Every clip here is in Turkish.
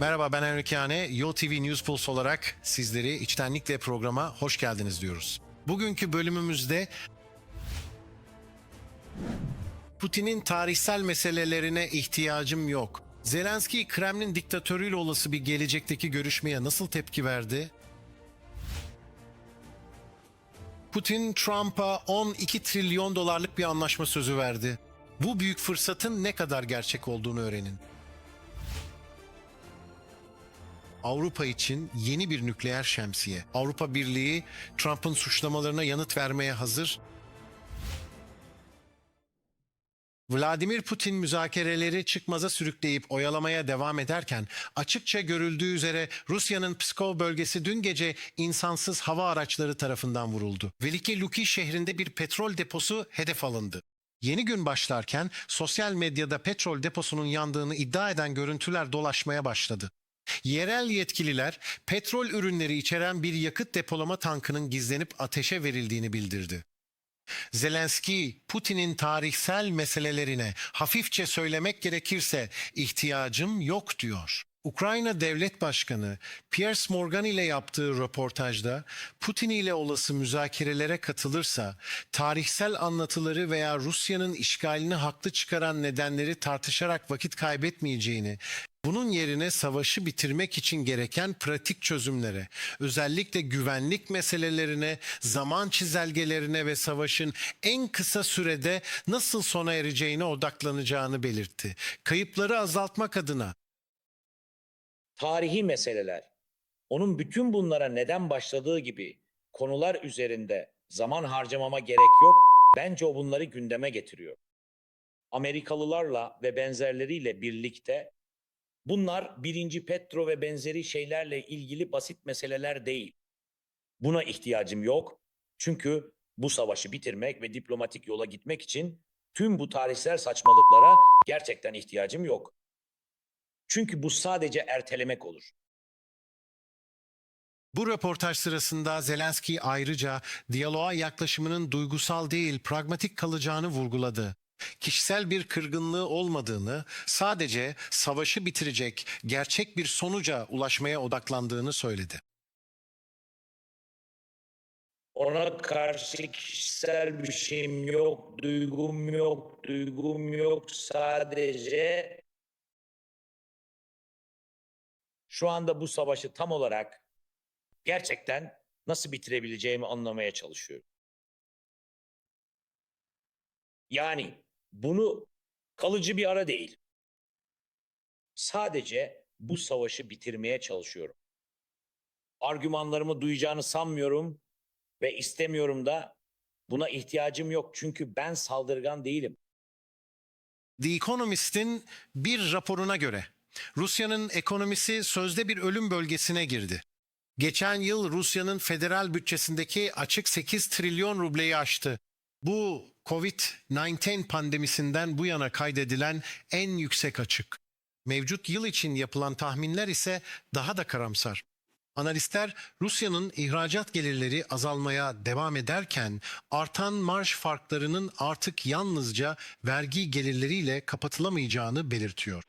Merhaba ben Enrique Yane. Yo TV News Pulse olarak sizleri içtenlikle programa hoş geldiniz diyoruz. Bugünkü bölümümüzde Putin'in tarihsel meselelerine ihtiyacım yok. Zelenski Kremlin diktatörüyle olası bir gelecekteki görüşmeye nasıl tepki verdi? Putin Trump'a 12 trilyon dolarlık bir anlaşma sözü verdi. Bu büyük fırsatın ne kadar gerçek olduğunu öğrenin. Avrupa için yeni bir nükleer şemsiye. Avrupa Birliği Trump'ın suçlamalarına yanıt vermeye hazır. Vladimir Putin müzakereleri çıkmaza sürükleyip oyalamaya devam ederken açıkça görüldüğü üzere Rusya'nın Pskov bölgesi dün gece insansız hava araçları tarafından vuruldu. Veliki Luki şehrinde bir petrol deposu hedef alındı. Yeni gün başlarken sosyal medyada petrol deposunun yandığını iddia eden görüntüler dolaşmaya başladı. Yerel yetkililer petrol ürünleri içeren bir yakıt depolama tankının gizlenip ateşe verildiğini bildirdi. Zelenski, Putin'in tarihsel meselelerine hafifçe söylemek gerekirse ihtiyacım yok diyor. Ukrayna Devlet Başkanı Piers Morgan ile yaptığı röportajda Putin ile olası müzakerelere katılırsa tarihsel anlatıları veya Rusya'nın işgalini haklı çıkaran nedenleri tartışarak vakit kaybetmeyeceğini bunun yerine savaşı bitirmek için gereken pratik çözümlere, özellikle güvenlik meselelerine, zaman çizelgelerine ve savaşın en kısa sürede nasıl sona ereceğine odaklanacağını belirtti. Kayıpları azaltmak adına tarihi meseleler, onun bütün bunlara neden başladığı gibi konular üzerinde zaman harcamama gerek yok. Bence o bunları gündeme getiriyor. Amerikalılarla ve benzerleriyle birlikte bunlar birinci petro ve benzeri şeylerle ilgili basit meseleler değil. Buna ihtiyacım yok. Çünkü bu savaşı bitirmek ve diplomatik yola gitmek için tüm bu tarihsel saçmalıklara gerçekten ihtiyacım yok. Çünkü bu sadece ertelemek olur. Bu röportaj sırasında Zelenski ayrıca diyaloğa yaklaşımının duygusal değil pragmatik kalacağını vurguladı. Kişisel bir kırgınlığı olmadığını, sadece savaşı bitirecek gerçek bir sonuca ulaşmaya odaklandığını söyledi. Ona karşı kişisel bir şeyim yok, duygum yok, duygum yok. Sadece şu anda bu savaşı tam olarak gerçekten nasıl bitirebileceğimi anlamaya çalışıyorum. Yani bunu kalıcı bir ara değil. Sadece bu savaşı bitirmeye çalışıyorum. Argümanlarımı duyacağını sanmıyorum ve istemiyorum da buna ihtiyacım yok çünkü ben saldırgan değilim. The Economist'in bir raporuna göre Rusya'nın ekonomisi sözde bir ölüm bölgesine girdi. Geçen yıl Rusya'nın federal bütçesindeki açık 8 trilyon rubleyi aştı. Bu Covid-19 pandemisinden bu yana kaydedilen en yüksek açık. Mevcut yıl için yapılan tahminler ise daha da karamsar. Analistler Rusya'nın ihracat gelirleri azalmaya devam ederken artan marj farklarının artık yalnızca vergi gelirleriyle kapatılamayacağını belirtiyor.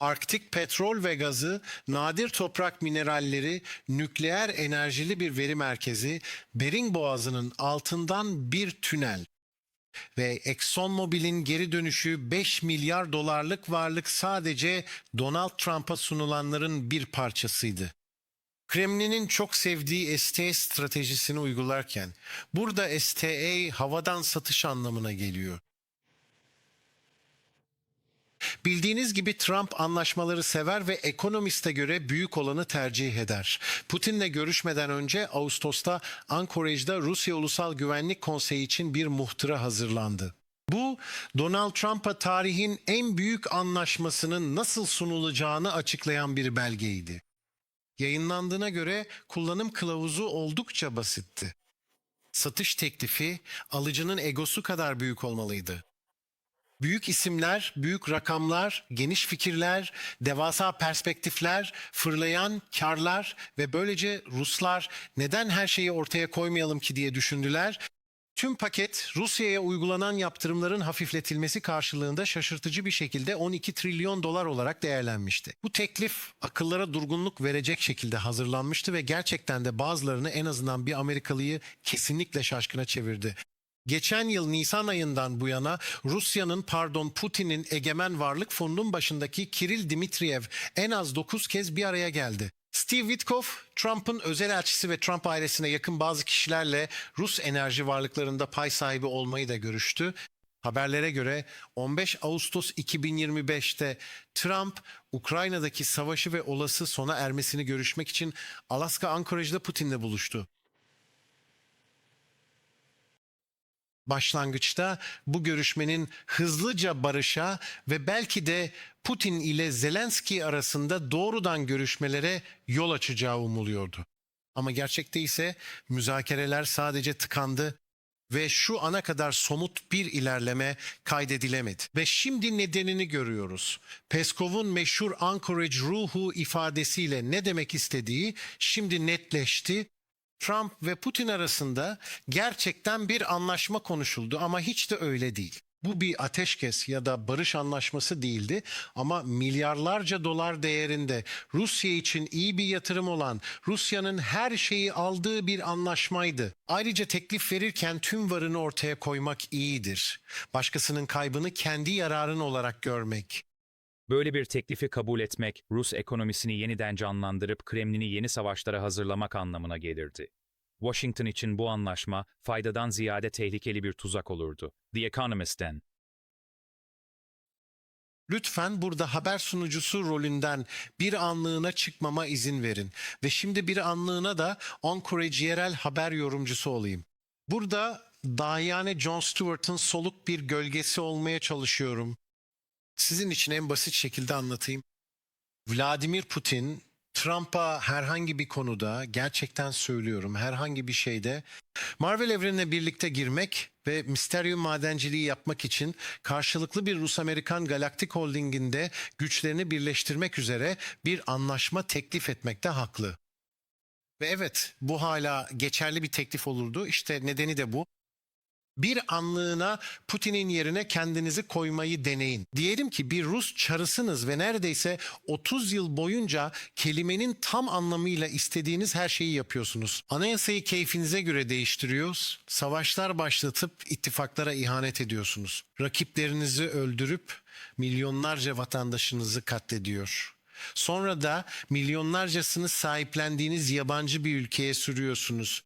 Arktik petrol ve gazı, nadir toprak mineralleri, nükleer enerjili bir veri merkezi, Bering Boğazı'nın altından bir tünel ve ExxonMobil'in geri dönüşü 5 milyar dolarlık varlık sadece Donald Trump'a sunulanların bir parçasıydı. Kremlin'in çok sevdiği STA stratejisini uygularken burada STA havadan satış anlamına geliyor. Bildiğiniz gibi Trump anlaşmaları sever ve ekonomiste göre büyük olanı tercih eder. Putin'le görüşmeden önce Ağustos'ta Anchorage'da Rusya Ulusal Güvenlik Konseyi için bir muhtıra hazırlandı. Bu Donald Trump'a tarihin en büyük anlaşmasının nasıl sunulacağını açıklayan bir belgeydi. Yayınlandığına göre kullanım kılavuzu oldukça basitti. Satış teklifi alıcının egosu kadar büyük olmalıydı. Büyük isimler, büyük rakamlar, geniş fikirler, devasa perspektifler, fırlayan karlar ve böylece Ruslar neden her şeyi ortaya koymayalım ki diye düşündüler. Tüm paket Rusya'ya uygulanan yaptırımların hafifletilmesi karşılığında şaşırtıcı bir şekilde 12 trilyon dolar olarak değerlenmişti. Bu teklif akıllara durgunluk verecek şekilde hazırlanmıştı ve gerçekten de bazılarını en azından bir Amerikalıyı kesinlikle şaşkına çevirdi. Geçen yıl Nisan ayından bu yana Rusya'nın pardon Putin'in egemen varlık fonunun başındaki Kiril Dmitriev en az 9 kez bir araya geldi. Steve Witkoff, Trump'ın özel elçisi ve Trump ailesine yakın bazı kişilerle Rus enerji varlıklarında pay sahibi olmayı da görüştü. Haberlere göre 15 Ağustos 2025'te Trump Ukrayna'daki savaşı ve olası sona ermesini görüşmek için Alaska Anchorage'da Putin'le buluştu. Başlangıçta bu görüşmenin hızlıca barışa ve belki de Putin ile Zelenski arasında doğrudan görüşmelere yol açacağı umuluyordu. Ama gerçekte ise müzakereler sadece tıkandı ve şu ana kadar somut bir ilerleme kaydedilemedi. Ve şimdi nedenini görüyoruz. Peskov'un meşhur Anchorage ruhu ifadesiyle ne demek istediği şimdi netleşti. Trump ve Putin arasında gerçekten bir anlaşma konuşuldu ama hiç de öyle değil. Bu bir ateşkes ya da barış anlaşması değildi ama milyarlarca dolar değerinde Rusya için iyi bir yatırım olan Rusya'nın her şeyi aldığı bir anlaşmaydı. Ayrıca teklif verirken tüm varını ortaya koymak iyidir. Başkasının kaybını kendi yararın olarak görmek. Böyle bir teklifi kabul etmek, Rus ekonomisini yeniden canlandırıp Kremlin'i yeni savaşlara hazırlamak anlamına gelirdi. Washington için bu anlaşma faydadan ziyade tehlikeli bir tuzak olurdu. The Economist'ten. Lütfen burada haber sunucusu rolünden bir anlığına çıkmama izin verin ve şimdi bir anlığına da Anchorage yerel haber yorumcusu olayım. Burada dahiyane John Stewart'ın soluk bir gölgesi olmaya çalışıyorum. Sizin için en basit şekilde anlatayım. Vladimir Putin Trump'a herhangi bir konuda gerçekten söylüyorum herhangi bir şeyde Marvel evrenine birlikte girmek ve Mysterium madenciliği yapmak için karşılıklı bir Rus-Amerikan Galaktik Holding'inde güçlerini birleştirmek üzere bir anlaşma teklif etmekte haklı. Ve evet bu hala geçerli bir teklif olurdu. İşte nedeni de bu. Bir anlığına Putin'in yerine kendinizi koymayı deneyin. Diyelim ki bir Rus çarısınız ve neredeyse 30 yıl boyunca kelimenin tam anlamıyla istediğiniz her şeyi yapıyorsunuz. Anayasayı keyfinize göre değiştiriyoruz. Savaşlar başlatıp ittifaklara ihanet ediyorsunuz. Rakiplerinizi öldürüp milyonlarca vatandaşınızı katlediyor. Sonra da milyonlarcasını sahiplendiğiniz yabancı bir ülkeye sürüyorsunuz.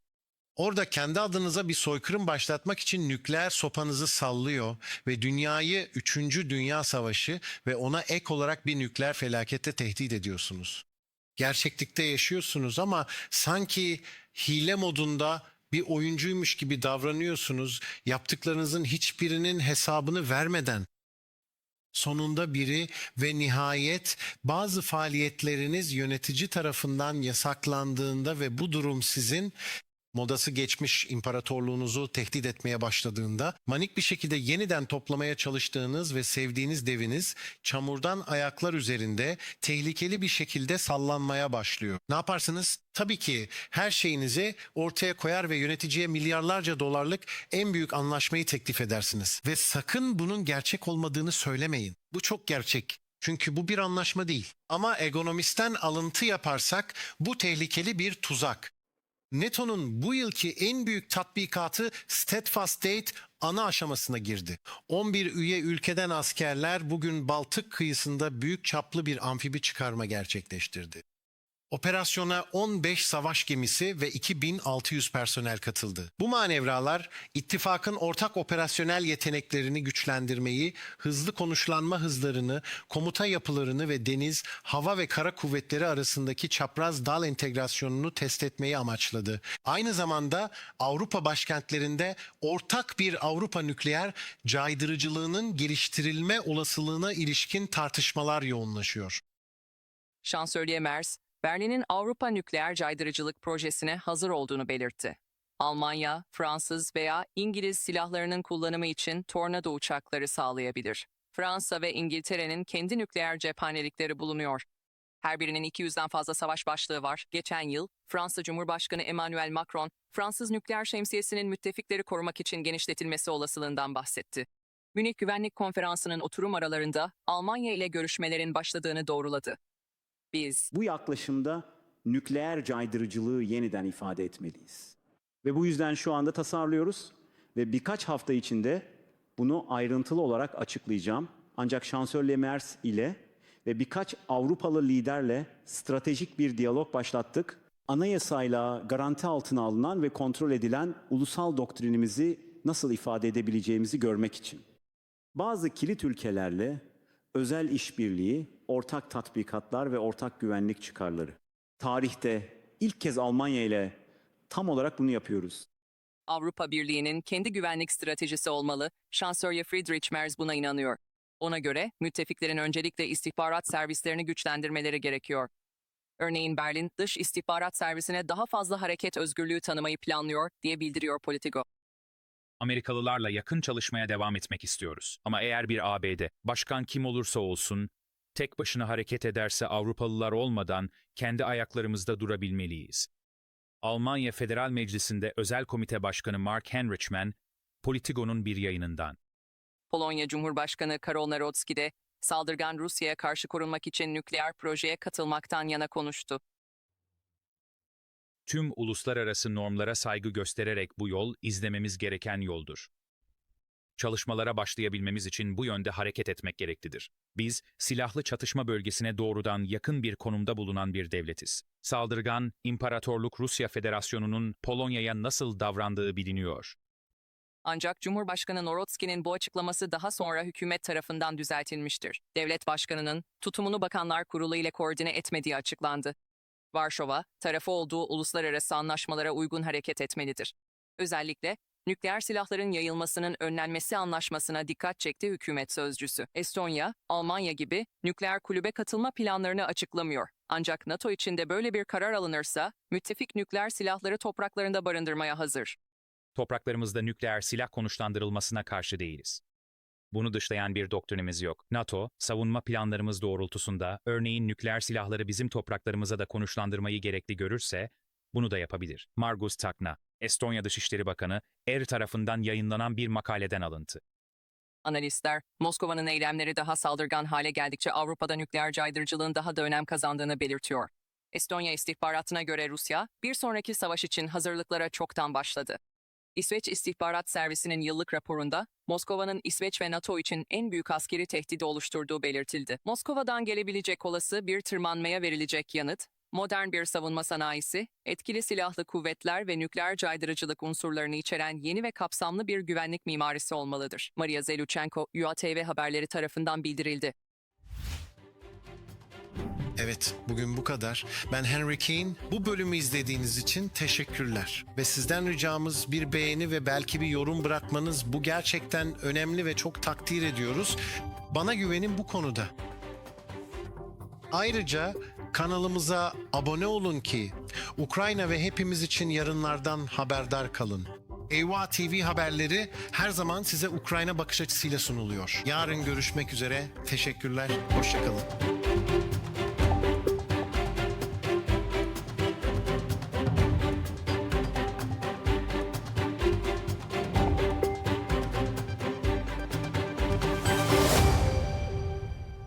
Orada kendi adınıza bir soykırım başlatmak için nükleer sopanızı sallıyor ve dünyayı 3. Dünya Savaşı ve ona ek olarak bir nükleer felakette tehdit ediyorsunuz. Gerçeklikte yaşıyorsunuz ama sanki hile modunda bir oyuncuymuş gibi davranıyorsunuz. Yaptıklarınızın hiçbirinin hesabını vermeden sonunda biri ve nihayet bazı faaliyetleriniz yönetici tarafından yasaklandığında ve bu durum sizin modası geçmiş imparatorluğunuzu tehdit etmeye başladığında manik bir şekilde yeniden toplamaya çalıştığınız ve sevdiğiniz deviniz çamurdan ayaklar üzerinde tehlikeli bir şekilde sallanmaya başlıyor. Ne yaparsınız? Tabii ki her şeyinizi ortaya koyar ve yöneticiye milyarlarca dolarlık en büyük anlaşmayı teklif edersiniz. Ve sakın bunun gerçek olmadığını söylemeyin. Bu çok gerçek. Çünkü bu bir anlaşma değil. Ama ekonomisten alıntı yaparsak bu tehlikeli bir tuzak. NATO'nun bu yılki en büyük tatbikatı Steadfast Date ana aşamasına girdi. 11 üye ülkeden askerler bugün Baltık kıyısında büyük çaplı bir amfibi çıkarma gerçekleştirdi. Operasyona 15 savaş gemisi ve 2600 personel katıldı. Bu manevralar ittifakın ortak operasyonel yeteneklerini güçlendirmeyi, hızlı konuşlanma hızlarını, komuta yapılarını ve deniz, hava ve kara kuvvetleri arasındaki çapraz dal entegrasyonunu test etmeyi amaçladı. Aynı zamanda Avrupa başkentlerinde ortak bir Avrupa nükleer caydırıcılığının geliştirilme olasılığına ilişkin tartışmalar yoğunlaşıyor. Şansölye Merz, Berlin'in Avrupa Nükleer Caydırıcılık Projesi'ne hazır olduğunu belirtti. Almanya, Fransız veya İngiliz silahlarının kullanımı için tornado uçakları sağlayabilir. Fransa ve İngiltere'nin kendi nükleer cephanelikleri bulunuyor. Her birinin 200'den fazla savaş başlığı var. Geçen yıl Fransa Cumhurbaşkanı Emmanuel Macron, Fransız nükleer şemsiyesinin müttefikleri korumak için genişletilmesi olasılığından bahsetti. Münih Güvenlik Konferansı'nın oturum aralarında Almanya ile görüşmelerin başladığını doğruladı. Biz Bu yaklaşımda nükleer caydırıcılığı yeniden ifade etmeliyiz. Ve bu yüzden şu anda tasarlıyoruz ve birkaç hafta içinde bunu ayrıntılı olarak açıklayacağım. Ancak Şansölye Merz ile ve birkaç Avrupalı liderle stratejik bir diyalog başlattık. Anayasayla garanti altına alınan ve kontrol edilen ulusal doktrinimizi nasıl ifade edebileceğimizi görmek için. Bazı kilit ülkelerle özel işbirliği, ortak tatbikatlar ve ortak güvenlik çıkarları. Tarihte ilk kez Almanya ile tam olarak bunu yapıyoruz. Avrupa Birliği'nin kendi güvenlik stratejisi olmalı, Şansölye Friedrich Merz buna inanıyor. Ona göre müttefiklerin öncelikle istihbarat servislerini güçlendirmeleri gerekiyor. Örneğin Berlin, dış istihbarat servisine daha fazla hareket özgürlüğü tanımayı planlıyor diye bildiriyor Politico. Amerikalılarla yakın çalışmaya devam etmek istiyoruz. Ama eğer bir ABD, başkan kim olursa olsun, tek başına hareket ederse Avrupalılar olmadan kendi ayaklarımızda durabilmeliyiz. Almanya Federal Meclisi'nde Özel Komite Başkanı Mark Henrichman, Politico'nun bir yayınından. Polonya Cumhurbaşkanı Karol Nawrocki de saldırgan Rusya'ya karşı korunmak için nükleer projeye katılmaktan yana konuştu. Tüm uluslararası normlara saygı göstererek bu yol izlememiz gereken yoldur. Çalışmalara başlayabilmemiz için bu yönde hareket etmek gereklidir. Biz, silahlı çatışma bölgesine doğrudan yakın bir konumda bulunan bir devletiz. Saldırgan, İmparatorluk Rusya Federasyonu'nun Polonya'ya nasıl davrandığı biliniyor. Ancak Cumhurbaşkanı Nawrocki'nin bu açıklaması daha sonra hükümet tarafından düzeltilmiştir. Devlet başkanının tutumunu Bakanlar Kurulu ile koordine etmediği açıklandı. Varşova, tarafı olduğu uluslararası anlaşmalara uygun hareket etmelidir. Özellikle nükleer silahların yayılmasının önlenmesi anlaşmasına dikkat çekti hükümet sözcüsü. Estonya, Almanya gibi nükleer kulübe katılma planlarını açıklamıyor. Ancak NATO içinde böyle bir karar alınırsa, müttefik nükleer silahları topraklarında barındırmaya hazır. Topraklarımızda nükleer silah konuşlandırılmasına karşı değiliz. Bunu dışlayan bir doktrinimiz yok. NATO, savunma planlarımız doğrultusunda örneğin nükleer silahları bizim topraklarımıza da konuşlandırmayı gerekli görürse, bunu da yapabilir. Margus Takna, Estonya Dışişleri Bakanı, Er tarafından yayınlanan bir makaleden alıntı. Analistler, Moskova'nın eylemleri daha saldırgan hale geldikçe Avrupa'da nükleer caydırıcılığın daha da önem kazandığını belirtiyor. Estonya istihbaratına göre Rusya, bir sonraki savaş için hazırlıklara çoktan başladı. İsveç İstihbarat Servisi'nin yıllık raporunda, Moskova'nın İsveç ve NATO için en büyük askeri tehdidi oluşturduğu belirtildi. Moskova'dan gelebilecek olası bir tırmanmaya verilecek yanıt, modern bir savunma sanayisi, etkili silahlı kuvvetler ve nükleer caydırıcılık unsurlarını içeren yeni ve kapsamlı bir güvenlik mimarisi olmalıdır. Maria Zeluchenko, UATV haberleri tarafından bildirildi. Evet, bugün bu kadar. Ben Henry Keane. Bu bölümü izlediğiniz için teşekkürler. Ve sizden ricamız bir beğeni ve belki bir yorum bırakmanız. Bu gerçekten önemli ve çok takdir ediyoruz. Bana güvenin bu konuda. Ayrıca kanalımıza abone olun ki Ukrayna ve hepimiz için yarınlardan haberdar kalın. Eyvah TV haberleri her zaman size Ukrayna bakış açısıyla sunuluyor. Yarın görüşmek üzere. Teşekkürler. Hoşçakalın.